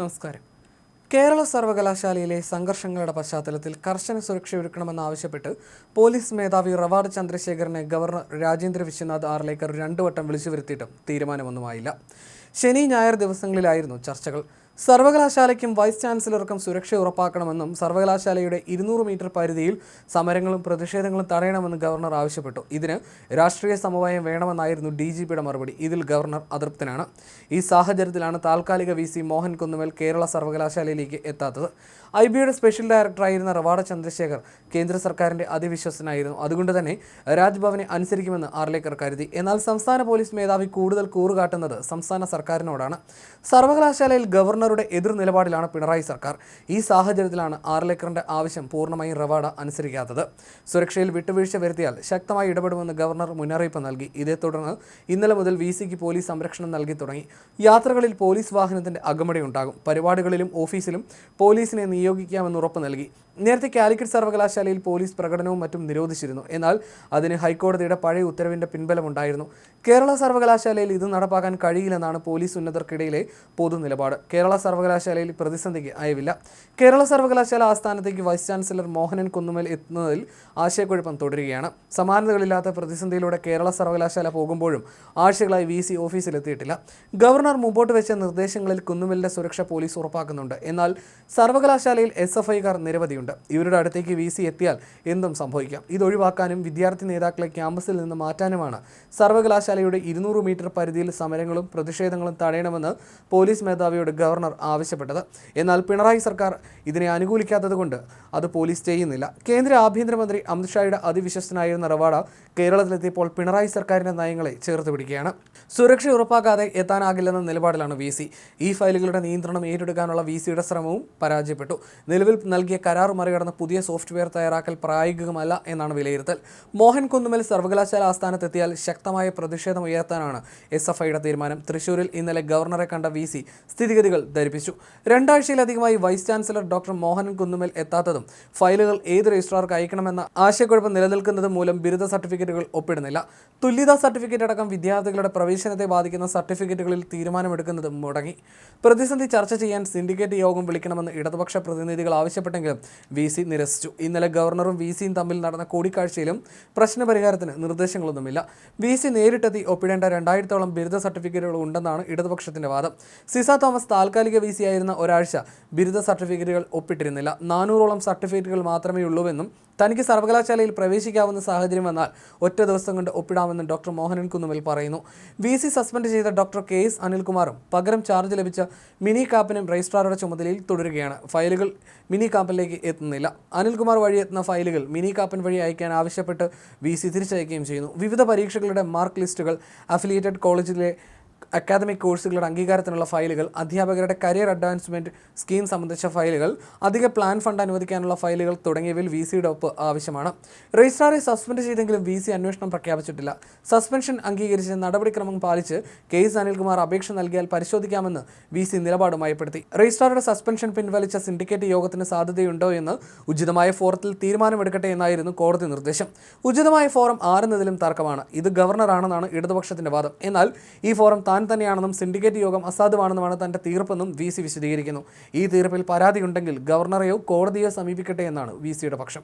നമസ്കാരം. കേരള സർവകലാശാലയിലെ സംഘർഷങ്ങളുടെ പശ്ചാത്തലത്തിൽ കർശന സുരക്ഷ സുരക്ഷയൊരുക്കണമെന്നാവശ്യപ്പെട്ട് പോലീസ് മേധാവി റവാർഡ് ചന്ദ്രശേഖരനെ ഗവർണർ രാജേന്ദ്ര വിശ്വനാഥ് ആർലേക്കർ രണ്ടു വട്ടം വിളിച്ചു വരുത്തിയിട്ടും തീരുമാനമൊന്നുമായില്ല. ശനി ഞായർ ദിവസങ്ങളിലായിരുന്നു ചർച്ചകൾ. സർവകലാശാലയ്ക്കും വൈസ് ചാൻസലർക്കും സുരക്ഷ ഉറപ്പാക്കണമെന്നും സർവകലാശാലയുടെ ഇരുന്നൂറ് മീറ്റർ പരിധിയിൽ സമരങ്ങളും പ്രതിഷേധങ്ങളും തടയണമെന്നും ഗവർണർ ആവശ്യപ്പെട്ടു. ഇതിന് രാഷ്ട്രീയ സമവായം വേണമെന്നായിരുന്നു ഡി ജി പിയുടെ മറുപടി. ഇതിൽ ഗവർണർ അതൃപ്തനാണ്. ഈ സാഹചര്യത്തിലാണ് താൽക്കാലിക വി സി മോഹൻ കുന്നുമൽ കേരള സർവകലാശാലയിലേക്ക് എത്താത്തത്. ഐ ബിയുടെ സ്പെഷ്യൽ ഡയറക്ടറായിരുന്ന റവാഡ ചന്ദ്രശേഖർ കേന്ദ്ര സർക്കാരിന്റെ അതിവിശ്വസനായിരുന്നു. അതുകൊണ്ട് തന്നെ രാജ്ഭവനെ അനുസരിക്കുമെന്ന് ആർലേക്കർ കരുതി. എന്നാൽ സംസ്ഥാന പോലീസ് മേധാവി കൂടുതൽ കൂറുകാട്ടുന്നത് സംസ്ഥാന സർക്കാരിനോടാണ്. സർവകലാശാലയിൽ ഗവർണറുടെ എതിർ നിലപാടിലാണ് പിണറായി സർക്കാർ. ഈ സാഹചര്യത്തിലാണ് ആർലേക്കറിന്റെ ആവശ്യം പൂർണമായും റവാഡ അനുസരിക്കാത്തത്. സുരക്ഷയിൽ വിട്ടുവീഴ്ച വരുത്തിയാൽ ശക്തമായി ഇടപെടുമെന്ന് ഗവർണർ മുന്നറിയിപ്പ് നൽകി. ഇതേ തുടർന്ന് ഇന്നലെ മുതൽ വി സിക്ക് പോലീസ് സംരക്ഷണം നൽകി തുടങ്ങി. യാത്രകളിൽ പോലീസ് വാഹനത്തിന്റെ അകമടി ഉണ്ടാകും. പരിപാടികളിലും ഓഫീസിലും പോലീസിനെ നിയോഗിക്കാമെന്ന് ഉറപ്പ് നൽകി. നേരത്തെ കാലിക്കറ്റ് സർവകലാശാലയിൽ പോലീസ് പ്രകടനവും മറ്റും നിരോധിച്ചിരുന്നു. എന്നാൽ അതിന് ഹൈക്കോടതിയുടെ പഴയ ഉത്തരവിന്റെ പിൻബലമുണ്ടായിരുന്നു കേരള സർവകലാശാലയിൽ ഇത് നടപ്പാക്കാൻ കഴിയില്ലെന്നാണ് പോലീസ് ഉന്നതർക്കിടയിലെ പൊതു നിലപാട് കേരള സർവകലാശാലയിൽ പ്രതിസന്ധിക്ക് അയവില്ല. കേരള സർവകലാശാല ആസ്ഥാനത്തേക്ക് വൈസ് ചാൻസലർ മോഹനൻ കുന്നുമൽ എത്തുന്നതിൽ ആശയക്കുഴപ്പം തുടരുകയാണ്. സമാനതകളില്ലാത്ത പ്രതിസന്ധിയിലൂടെ കേരള സർവകലാശാല പോകുമ്പോഴും ആഴ്ചകളായി വി സി ഓഫീസിലെത്തിയിട്ടില്ല. ഗവർണർ മുമ്പോട്ട് വെച്ച നിർദ്ദേശങ്ങളിൽ കുന്നുമലിന്റെ സുരക്ഷ പോലീസ് ഉറപ്പാക്കുന്നുണ്ട്. എന്നാൽ സർവകലാശാലയിൽ എസ് എഫ് ഐക്കാർ നിരവധിയുണ്ട്. ഇവരുടെ അടുത്തേക്ക് വി സി എത്തിയാൽ എന്തും സംഭവിക്കാം. ഇതൊഴിവാക്കാനും വിദ്യാർത്ഥി നേതാക്കളെ ക്യാമ്പസിൽ നിന്ന് മാറ്റാനുമാണ്. സർവകലാശാലയുടെ ഇരുന്നൂറ് മീറ്റർ പരിധിയിൽ സമരങ്ങളും പ്രതിഷേധങ്ങളും തടയണമെന്ന് പോലീസ് മേധാവിയോട് ഗവർണർ ആവശ്യപ്പെട്ടത്. എന്നാൽ പിണറായി സർക്കാർ ഇതിനെ അനുകൂലിക്കാത്തതുകൊണ്ട് അത് പോലീസ് ചെയ്യുന്നില്ല. കേന്ദ്ര ആഭ്യന്തരമന്ത്രി അമിത്ഷായുടെ അതിവിശ്വസ്തനായിരുന്ന റവാഡ കേരളത്തിലെത്തിയപ്പോൾ പിണറായി സർക്കാരിന്റെ നയങ്ങളെ ചേർത്ത് പിടിക്കുകയാണ്. സുരക്ഷ ഉറപ്പാക്കാതെ എത്താനാകില്ലെന്ന നിലപാടിലാണ് വി സി. ഈ ഫയലുകളുടെ നിയന്ത്രണം ഏറ്റെടുക്കാനുള്ള വി സിയുടെ ശ്രമവും പരാജയപ്പെട്ടു. നിലവിൽ നൽകിയ കരാർ മറികടന്ന് പുതിയ സോഫ്റ്റ്വെയർ തയ്യാറാക്കൽ പ്രായോഗികമല്ല എന്നാണ് വിലയിരുത്തൽ. മോഹൻ കുന്നുമൽ സർവകലാശാല ആസ്ഥാനത്തെത്തിയാൽ ശക്തമായ പ്രതിഷേധം ഉയർത്താനാണ് എസ് എഫ് ഐയുടെ തീരുമാനം. തൃശൂരിൽ ഇന്നലെ ഗവർണറെ കണ്ട വി സി സ്ഥിതിഗതികൾ ധരിപ്പിച്ചു. രണ്ടാഴ്ചയിലധികമായി vice chancellor doctor Mohan Kunnumal എത്താത്തതും ഫയലുകൾ ഏത് രജിസ്ട്രാർക്ക് അയക്കണമെന്ന ആശയക്കുഴപ്പം നിലനിൽക്കുന്നത് മൂലം ബിരുദ സർട്ടിഫിക്കറ്റുകൾ ഒപ്പിടുന്നില്ല. തുല്യതാ സർട്ടിഫിക്കറ്റ് അടക്കം വിദ്യാർത്ഥികളുടെ പ്രവേശനത്തെ ബാധിക്കുന്ന സർട്ടിഫിക്കറ്റുകളിൽ തീരുമാനമെടുക്കുന്നത് മുടങ്ങി. പ്രതിസന്ധി ചർച്ച ചെയ്യാൻ സിൻഡിക്കേറ്റ് യോഗം വിളിക്കണമെന്ന് ഇടതുപക്ഷ പ്രതിനിധികൾ ആവശ്യപ്പെട്ടെങ്കിലും വി സി നിരസിച്ചു. ഇന്നലെ ഗവർണറും വി സിയും തമ്മിൽ നടന്ന കൂടിക്കാഴ്ചയിലും പ്രശ്നപരിഹാരത്തിന് നിർദ്ദേശങ്ങളൊന്നുമില്ല. വി സി നേരിട്ടെത്തി ഒപ്പിടേണ്ട രണ്ടായിരത്തോളം ബിരുദ സർട്ടിഫിക്കറ്റുകൾ ഉണ്ടെന്നാണ് ഇടതുപക്ഷത്തിന്റെ വാദം. സിസ തോമസ് താൽക്കാലിക വി സി ആയിരുന്ന ഒരാഴ്ച ബിരുദ സർട്ടിഫിക്കറ്റുകൾ ഒപ്പിട്ടിരുന്നില്ല. നാനൂറോളം സർട്ടിഫിക്കറ്റുകൾ മാത്രമേ ഉള്ളൂവെന്നും തനിക്ക് സർവകലാശാലയിൽ പ്രവേശിക്കാവുന്ന സാഹചര്യം വന്നാൽ ഒറ്റ ദിവസം കൊണ്ട് ഒപ്പിടാമെന്നും ഡോക്ടർ മോഹനൻ കുന്നുമൽ പറയുന്നു. വി സി സസ്പെൻഡ് ചെയ്ത ഡോക്ടർ കെ എസ് അനിൽകുമാറും പകരം ചാർജ് ലഭിച്ച മിനി കാപ്പിനും രജിസ്ട്രാറുടെ ചുമതലയിൽ തുടരുകയാണ്. ഫയലുകൾ മിനി കാപ്പിലേക്ക് എത്തുന്നില്ല. അനിൽകുമാർ വഴി എത്തുന്ന ഫയലുകൾ മിനി കാപ്പൻ വഴി അയക്കാൻ ആവശ്യപ്പെട്ട് വി സി തിരിച്ചയക്കുകയും ചെയ്യുന്നു. വിവിധ പരീക്ഷകളുടെ മാർക്ക് ലിസ്റ്റുകൾ അഫിലിയേറ്റഡ് കോളേജിലെ അക്കാദമിക് കോഴ്സുകളുടെ അംഗീകാരത്തിനുള്ള ഫയലുകൾ അധ്യാപകരുടെ കരിയർ അഡ്വാൻസ്മെന്റ് സ്കീം സംബന്ധിച്ച ഫയലുകൾ അധിക പ്ലാൻ ഫണ്ട് അനുവദിക്കാനുള്ള ഫയലുകൾ തുടങ്ങിയവയിൽ വി സിയുടെ ഒപ്പ് ആവശ്യമാണ്. രജിസ്ട്രാറെ സസ്പെൻഡ് ചെയ്തെങ്കിലും വി സി അന്വേഷണം പ്രഖ്യാപിച്ചിട്ടില്ല. സസ്പെൻഷൻ അംഗീകരിച്ച് നടപടിക്രമം പാലിച്ച് കെ എസ് അനിൽകുമാർ അപേക്ഷ നൽകിയാൽ പരിശോധിക്കാമെന്ന് വി സി നിലപാടുമായപ്പെടുത്തി രജിസ്ട്രാറുടെ സസ്പെൻഷൻ പിൻവലിച്ച സിൻഡിക്കേറ്റ് യോഗത്തിന് സാധ്യതയുണ്ടോ എന്ന് ഉചിതമായ ഫോറത്തിൽ തീരുമാനമെടുക്കട്ടെ എന്നായിരുന്നു കോടതി നിർദ്ദേശം. ഉചിതമായ ഫോറം ആരെന്നതിലും തർക്കമാണ്. ഇത് ഗവർണറാണെന്നാണ് ഇടതുപക്ഷത്തിന്റെ വാദം. എന്നാൽ ഈ ഫോറം താൻ തന്നെയാണെന്നും സിൻഡിക്കേറ്റ് യോഗം അസാധുവാണെന്നുമാണ് തന്റെ തീർപ്പെന്നും വി സി വിശദീകരിക്കുന്നു. ഈ തീർപ്പിൽ പരാതിയുണ്ടെങ്കിൽ ഗവർണറെയോ കോടതിയോ സമീപിക്കട്ടെ എന്നാണ് വി സിയുടെ പക്ഷം.